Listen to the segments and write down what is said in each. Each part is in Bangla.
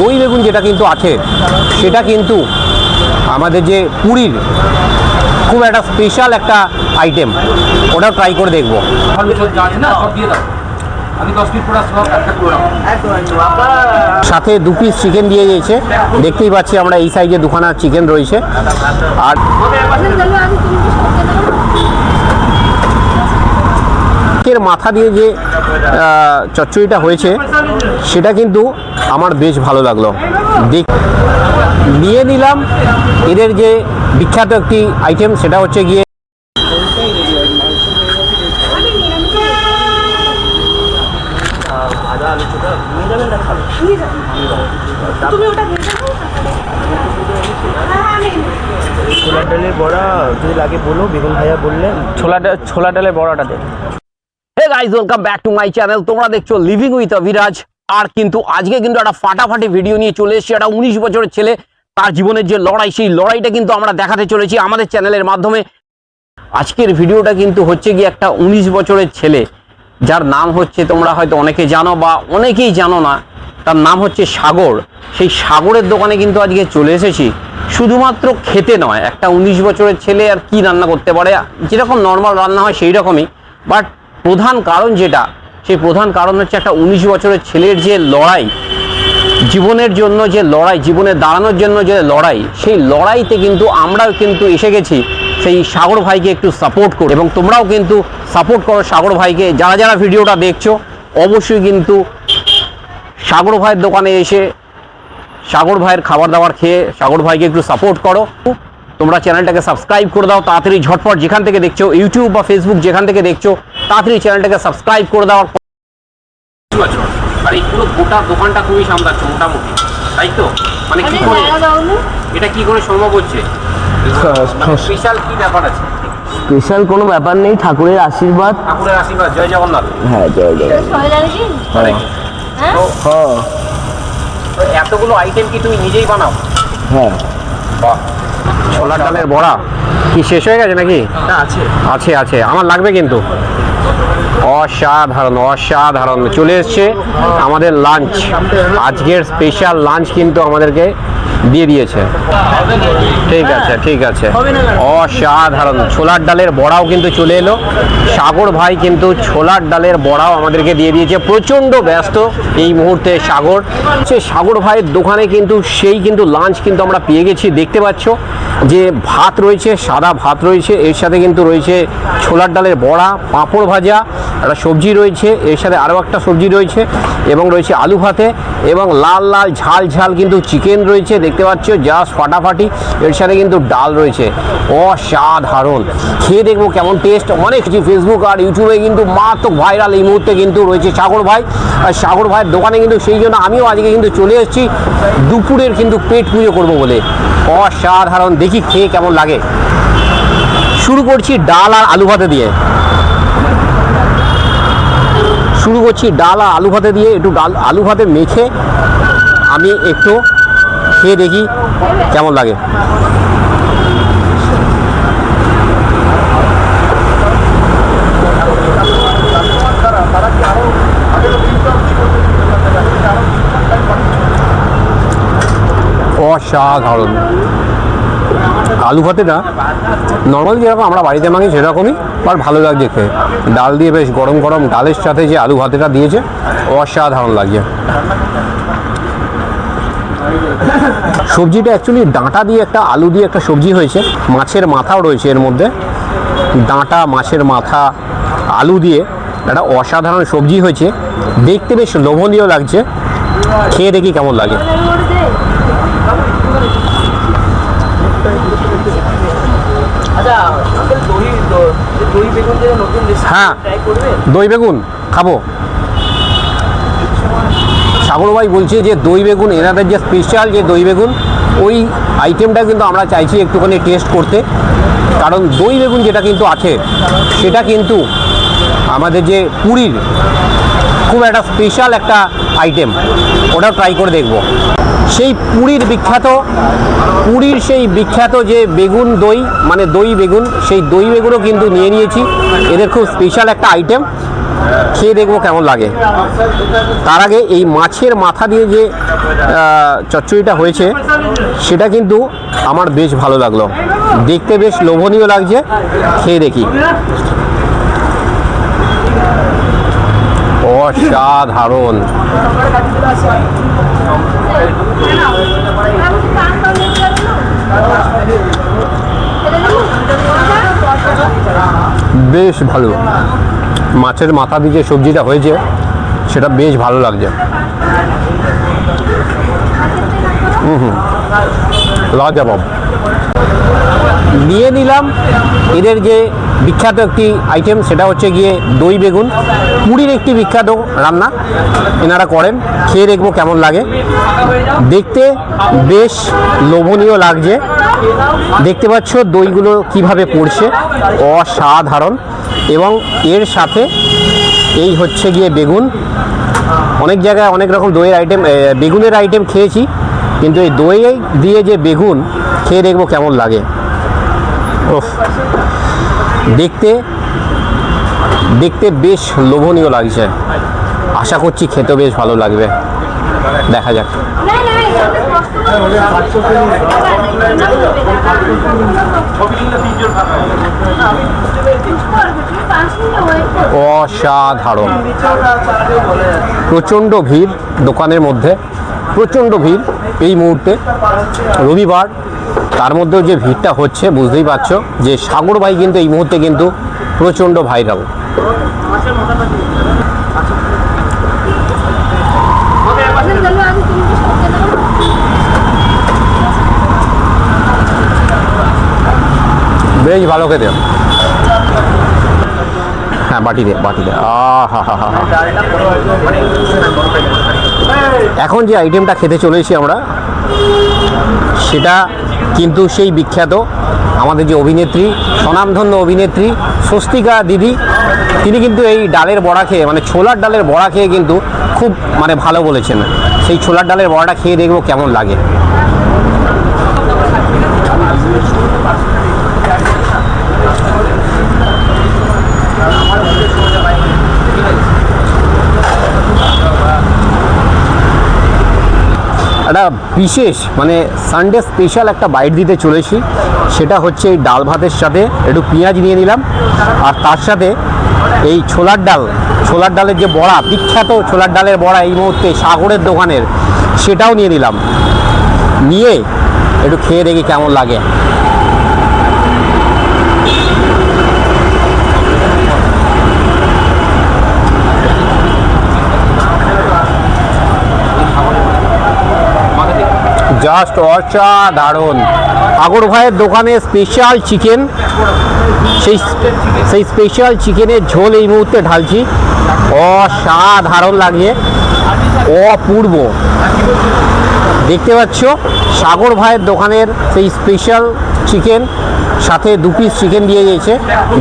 দই বেগুন যেটা কিন্তু আছে সেটা কিন্তু আমাদের যে পুরীর খুব একটা স্পেশাল একটা আইটেম ওটা ট্রাই করে দেখব। সাথে দু পিস চিকেন দিয়ে দিয়েছে দেখতেই পাচ্ছি আমরা এই সাইজে দুখানা চিকেন রয়েছে। আর এর মাথা দিয়ে যে আহ, চচ্চড়িটা হয়েছে সেটা কিন্তু আমার বেশ ভালো লাগল। দেখ নিয়ে নিলাম। এদের যে বিখ্যাত একটি আইটেম সেটা হচ্ছে গিয়ে তুমি ওটা ছোলা ডালের বড়া যদি লাগে বলো বেগুন ভাজা বললে ছোলা ছোলা ডালের বড়াটা দে। Hey guys welcome back to my channel তোমরা দেখছ লিভিং উইথ অভিরাজ আর কিন্তু আজকে কিন্তু একটা ফাটাফাটি ভিডিও নিয়ে চলে এসেছি। একটা উনিশ বছরের ছেলে, তার জীবনের যে লড়াই, সেই লড়াইটা কিন্তু আমরা দেখাতে চলেছি আমাদের চ্যানেলের মাধ্যমে। আজকের ভিডিওটা কিন্তু হচ্ছে গিয়ে একটা উনিশ বছরের ছেলে, যার নাম হচ্ছে, তোমরা হয়তো অনেকে জানো বা অনেকেই জানো না, তার নাম হচ্ছে সাগর। সেই সাগরের দোকানে কিন্তু আজকে চলে এসেছি। শুধুমাত্র খেতে নয়, একটা উনিশ বছরের ছেলে আর কি রান্না করতে পারে? যেরকম নর্মাল রান্না হয়, সেই রকমই। বাট প্রধান কারণ যেটা, সেই প্রধান কারণ হচ্ছে একটা উনিশ বছরের ছেলের যে লড়াই, জীবনের জন্য যে লড়াই, জীবনে দাঁড়ানোর জন্য যে লড়াই, সেই লড়াইতে কিন্তু আমরাও কিন্তু এসে গেছি সেই সাগর ভাইকে একটু সাপোর্ট করো এবং তোমরাও কিন্তু সাপোর্ট করো সাগর ভাইকে। যারা যারা ভিডিওটা দেখছ, অবশ্যই কিন্তু সাগর ভাইয়ের দোকানে এসে সাগর ভাইয়ের খাবার দাবার খেয়ে সাগর ভাইকে একটু সাপোর্ট করো। তোমরা চ্যানেলটাকে সাবস্ক্রাইব করে দাও তাড়াতাড়ি ঝটপট যেখান থেকে দেখছ ইউটিউব বা ফেসবুক যেখান থেকে দেখছ তাড়াতাড়ি চ্যানেলটাকে সাবস্ক্রাইব করে বছর আর এই পুরো গোটা দোকানটা খুবই সামলাচ্ছ মোটামুটি। তাই তো? মানে কি করে? দাও এটা কি করে সম্ভব হচ্ছে? স্পেশাল কি ব্যাপার আছে? স্পেশাল কোনো ব্যাপার নেই ঠাকুরের আশীর্বাদ। ঠাকুরের আশীর্বাদ জয় জগন্নাথ। হ্যাঁ জয় কি? অনেক হ্যাঁ? হ্যাঁ। এতগুলো আইটেম কি তুমি নিজেই বানাও? হ্যাঁ। বাহ। ছোলার ডালের বড়া? কি শেষ হয়ে গেছে নাকি? আছে। আছে আছে। আমার লাগবে কিন্তু। অসাধারণ অসাধারণ। চলে এসছে আমাদের লাঞ্চ আজকের স্পেশাল লাঞ্চ কিন্তু আমাদেরকে দিয়ে দিয়েছে। ঠিক আছে ঠিক আছে। অসাধারণ। ছোলার ডালের বড়াও কিন্তু চলে এলো। সাগর ভাই কিন্তু ছোলার ডালের বড়াও আমাদেরকে দিয়ে দিয়েছে। প্রচণ্ড ব্যস্ত এই মুহূর্তে সাগর। সে সাগর ভাইয়ের দোকানে কিন্তু সেই কিন্তু লাঞ্চ কিন্তু আমরা পেয়ে গেছি। দেখতে পাচ্ছ যে ভাত রয়েছে, সাদা ভাত রয়েছে। এর সাথে কিন্তু রয়েছে ছোলার ডালের বড়া, পাঁপড় ভাজা, একটা সবজি রয়েছে। এর সাথে আরও একটা সবজি রয়েছে এবং রয়েছে আলু ভাতে এবং লাল লাল ঝাল ঝাল কিন্তু চিকেন রয়েছে। দেখতে পাচ্ছ জাস্ট ফাটাফাটি। এর সাথে কিন্তু ডাল রয়েছে। অসাধারণ। খেয়ে দেখব কেমন টেস্ট অনেক কিছু ফেসবুক আর ইউটিউবে কিন্তু মারাত্মক ভাইরাল এই মুহূর্তে কিন্তু রয়েছে সাগর ভাই। আর সাগর ভাইয়ের দোকানে কিন্তু সেই জন্য আমিও আজকে কিন্তু চলে এসেছি। দুপুরের কিন্তু পেট পুজো করব বলে। অসাধারণ। দেখি খেয়ে কেমন লাগে। শুরু করছি ডাল আর আলু ভাতে দিয়ে। শুরু করছি ডাল আর আলু ভাতে দিয়ে। একটু ডাল, আলু ভাতে মেখে আমি একটু খেয়ে দেখি কেমন লাগে। অসাধারণ। আলু ভাতেটা নর্মাল যেরকম আমরা বাড়িতে মাখি সেরকমই আর ভালো লাগছে খেয়ে। ডাল দিয়ে বেশ গরম গরম ডালের সাথে যে আলু ভাতেটা দিয়েছে, অসাধারণ লাগছে। সবজিটা অ্যাকচুয়ালি ডাঁটা দিয়ে একটা আলু দিয়ে একটা সবজি হয়েছে। মাছের মাথাও রয়েছে এর মধ্যে। ডাঁটা মাছের মাথা আলু দিয়ে একটা অসাধারণ সবজি হয়েছে। দেখতে বেশ লোভনীয় লাগছে। খেয়ে দেখি কেমন লাগে। আচ্ছা হ্যাঁ। দই বেগুন খাব। সাগর ভাই বলছে যে দই বেগুন, এনাদের যে স্পেশাল যে দই বেগুন, ওই আইটেমটা কিন্তু আমরা চাইছি একটুখানি টেস্ট করতে। কারণ দই বেগুন যেটা কিন্তু আছে, সেটা কিন্তু আমাদের যে পুরীর খুব একটা স্পেশাল একটা আইটেম ওটা ট্রাই করে দেখব। সেই পুরীর বিখ্যাত, পুরীর সেই বিখ্যাত যে বেগুন দই মানে দই বেগুন, সেই দই বেগুনও কিন্তু নিয়ে নিয়েছি। এদের খুব স্পেশাল একটা আইটেম খেয়ে দেখব কেমন লাগে। তার আগে এই মাছের মাথা দিয়ে যে চচ্চড়িটা হয়েছে, সেটা কিন্তু আমার বেশ ভালো লাগল। দেখতে বেশ লোভনীয় লাগছে, খেয়ে দেখি। অসাধারণ। বেশ ভালো। মাছের মাথা দিয়ে যে সবজিটা হয়েছে, সেটা বেশ ভালো লাগছে। হুম হুম। নিয়ে নিলাম এদের যে বিখ্যাত একটি আইটেম সেটা হচ্ছে গিয়ে দই বেগুন। পুরীর একটি বিখ্যাত রান্না, এনারা করেন। খেয়ে দেখব কেমন লাগে। দেখতে বেশ লোভনীয় লাগছে। দেখতে পাচ্ছ দইগুলো কীভাবে পড়ছে। অসাধারণ। এবং এর সাথে এই হচ্ছে গিয়ে বেগুন। অনেক জায়গায় অনেক রকম দইয়ের আইটেম বেগুনের আইটেম খেয়েছি, কিন্তু এই দই দিয়ে যে বেগুন, খেয়ে দেখব কেমন লাগে। ওফ, দেখতে দেখতে বেশ লোভনীয় লাগছে। আশা করছি খেতে বেশ ভালো লাগবে। দেখা যাক। অসাধারণ। প্রচণ্ড ভিড় দোকানের মধ্যে, প্রচণ্ড ভিড় এই মুহূর্তে, রবিবার। তার মধ্যেও যে ভিড়টা হচ্ছে, বুঝতেই পারছ যে সাগর ভাই কিন্তু এই মুহূর্তে কিন্তু প্রচণ্ড ভাইরাল বেশ ভালো খেতে। হ্যাঁ বাটি দে বাটি দে এখন যে আইটেমটা খেতে চলেছি আমরা, সেটা কিন্তু সেই বিখ্যাত আমাদের যে অভিনেত্রী, স্বনামধন্য অভিনেত্রী স্বস্তিকা দিদি। তিনি কিন্তু এই ডালের বড়া খেয়ে মানে ছোলার ডালের বড়া খেয়ে কিন্তু খুব মানে ভালো বলেছেন। সেই ছোলার ডালের বড়াটা খেয়ে দেখব কেমন লাগে। একটা বিশেষ মানে সানডে স্পেশাল একটা বাইট দিতে চলেছি। সেটা হচ্ছে এই ডাল ভাতের সাথে। একটু পেঁয়াজ নিয়ে নিলাম। আর তার সাথে এই ছোলার ডাল। ছোলার ডালের যে বড়া, বিখ্যাত ছোলার ডালের বড়া এই মুহূর্তে সাগরের দোকানের, সেটাও নিয়ে নিলাম। নিয়ে একটু খেয়ে দেখি কেমন লাগে। জাস্ট অসাধারণ আগর ভাইয়ের দোকানে স্পেশাল চিকেন সেই সেই স্পেশাল চিকেনের ঝোল এই মুহূর্তে ঢালছি। অসাধারণ লাগে অপূর্ব। দেখতে পাচ্ছ, সাগর ভাইয়ের দোকানের সেই স্পেশাল চিকেন সাথে দু পিস চিকেন দিয়ে দিয়েছে।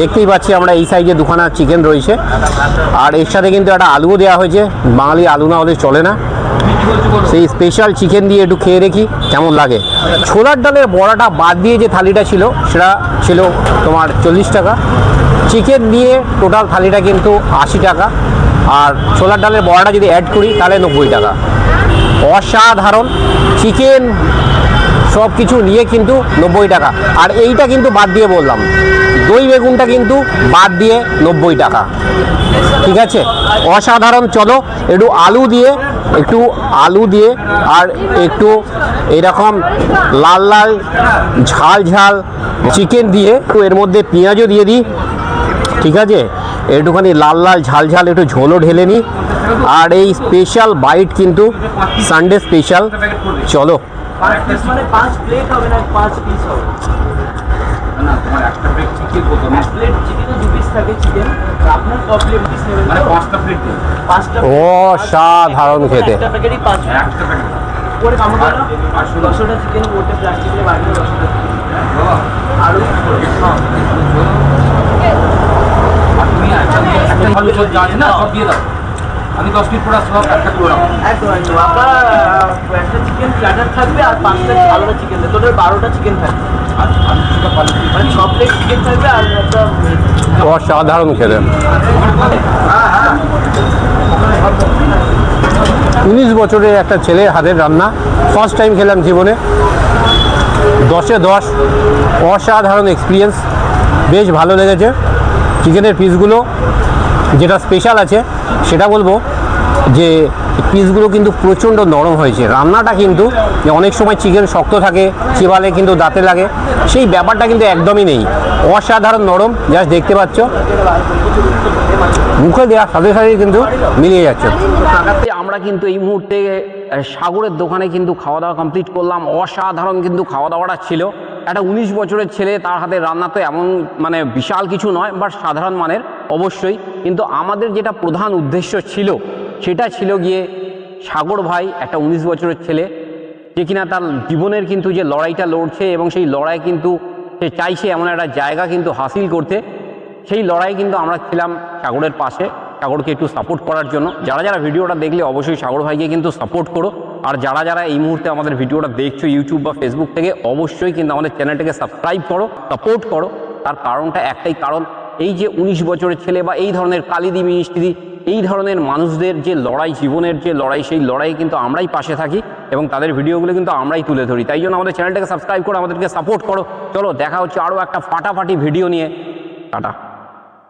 দেখতেই পাচ্ছি আমরা এই সাইজে দুখানা চিকেন রয়েছে। আর এর সাথে কিন্তু একটা আলুও দেওয়া হয়েছে। বাঙালি আলু না হলে চলে না। সেই স্পেশাল চিকেন দিয়ে একটু খেয়ে দেখি কেমন লাগে। ছোলার ডালের বড়াটা বাদ দিয়ে যে থালিটা ছিল, সেটা ছিল তোমার চল্লিশ টাকা। চিকেন দিয়ে টোটাল থালিটা কিন্তু আশি টাকা। আর ছোলার ডালের বড়াটা যদি অ্যাড করি, তাহলে নব্বই টাকা। অসাধারণ। চিকেন সব কিছু নিয়ে কিন্তু নব্বই টাকা। আর এইটা কিন্তু বাদ দিয়ে বললাম, দই বেগুনটা কিন্তু বাদ দিয়ে নব্বই টাকা। ঠিক আছে? অসাধারণ, চলো একটু আলু দিয়ে, একটু আলু দিয়ে, আর একটু এরকম লাল লাল ঝাল ঝাল চিকেন দিয়ে, একটু এর মধ্যে পেঁয়াজও দিয়ে দিই। ঠিক আছে? একটুখানি লাল লাল ঝাল ঝাল, একটু ঝোলও ঢেলে নিই। আর এই স্পেশাল বাইট কিন্তু সানডে স্পেশাল চলো। পাঁচ পিস মানে পাঁচ প্লেট হবে না পাঁচ পিস হবে। না তোমার একটা প্লেট চিকেন কত এক প্লেট চিকেনে দু পিস থাকে চিকেন আপনার ক প্লেট পিস নেবেন? মানে পাঁচটা প্লেট পাঁচটা অসাধারণ খেতে। একটা প্যাকেটই পাঁচ একটা প্যাকেট করে কামড় করো দশটা চিকেন ওটা প্লাস্টিকের বাড়িয়ে দশটা হ্যাঁ আর তুমি একটা ভালো জানি না সব দিয়ে দাও। আমি দশ মিনিট পরে সব একটা করে রাখব একদম একদম। আপনার একটা চিকেন প্ল্যাটার থাকবে আর পাঁচটা আলাদা চিকেন তোদের বারোটা চিকেন থাকবে। মানে থাকবে অসাধারণ খেতে। উনিশ বছরের একটা ছেলের হাতের রান্না ফার্স্ট টাইম খেলাম জীবনে। দশে দশ অসাধারণ এক্সপিরিয়েন্স বেশ ভালো লেগেছে। চিকেনের পিসগুলো যেটা স্পেশাল আছে সেটা বলব যে পিসগুলো কিন্তু প্রচণ্ড নরম হয়েছে। রান্নাটা কিন্তু অনেক সময় চিকেন শক্ত থাকে, চিবালে কিন্তু দাঁতে লাগে, সেই ব্যাপারটা কিন্তু একদমই নেই। অসাধারণ নরম জাস্ট দেখতে পাচ্ছ। মুখে দেওয়ার সাথে সাথে কিন্তু মিলিয়ে যাচ্ছে। আমরা কিন্তু এই মুহূর্তে সাগরের দোকানে কিন্তু খাওয়া দাওয়া কমপ্লিট করলাম। অসাধারণ কিন্তু খাওয়া দাওয়াটা ছিল। একটা উনিশ বছরের ছেলে, তার হাতে রান্না তো এমন মানে বিশাল কিছু নয় বাট সাধারণ মানের, অবশ্যই। কিন্তু আমাদের যেটা প্রধান উদ্দেশ্য ছিল, সেটা ছিল গিয়ে সাগর ভাই, একটা উনিশ বছরের ছেলে, যে কিনা তার জীবনের কিন্তু যে লড়াইটা লড়ছে এবং সেই লড়াই কিন্তু সে চাইছে এমন একটা জায়গা কিন্তু হাসিল করতে, সেই লড়াই কিন্তু আমরা ছিলাম সাগরের পাশে। সাগরকে একটু সাপোর্ট করার জন্য। যারা যারা ভিডিওটা দেখলে অবশ্যই সাগর ভাইকে কিন্তু সাপোর্ট করো। আর যারা যারা এই মুহূর্তে আমাদের ভিডিওটা দেখছ ইউটিউব বা ফেসবুক থেকে, অবশ্যই কিন্তু আমাদের চ্যানেলটাকে সাবস্ক্রাইব করো সাপোর্ট করো। তার কারণটা একটাই কারণ, এই যে উনিশ বছরের ছেলে বা এই ধরনের কালিদি মিষ্টি, এই ধরনের মানুষদের যে লড়াই, জীবনের যে লড়াই, সেই লড়াই কিন্তু আমরাই পাশে থাকি এবং তাদের ভিডিওগুলো কিন্তু আমরাই তুলে ধরি। তাই জন্য আমাদের চ্যানেলটাকে সাবস্ক্রাইব করো, আমাদেরকে সাপোর্ট করো। চলো, দেখা হচ্ছে আরও একটা ফাটাফাটি ভিডিও নিয়ে। টাটা।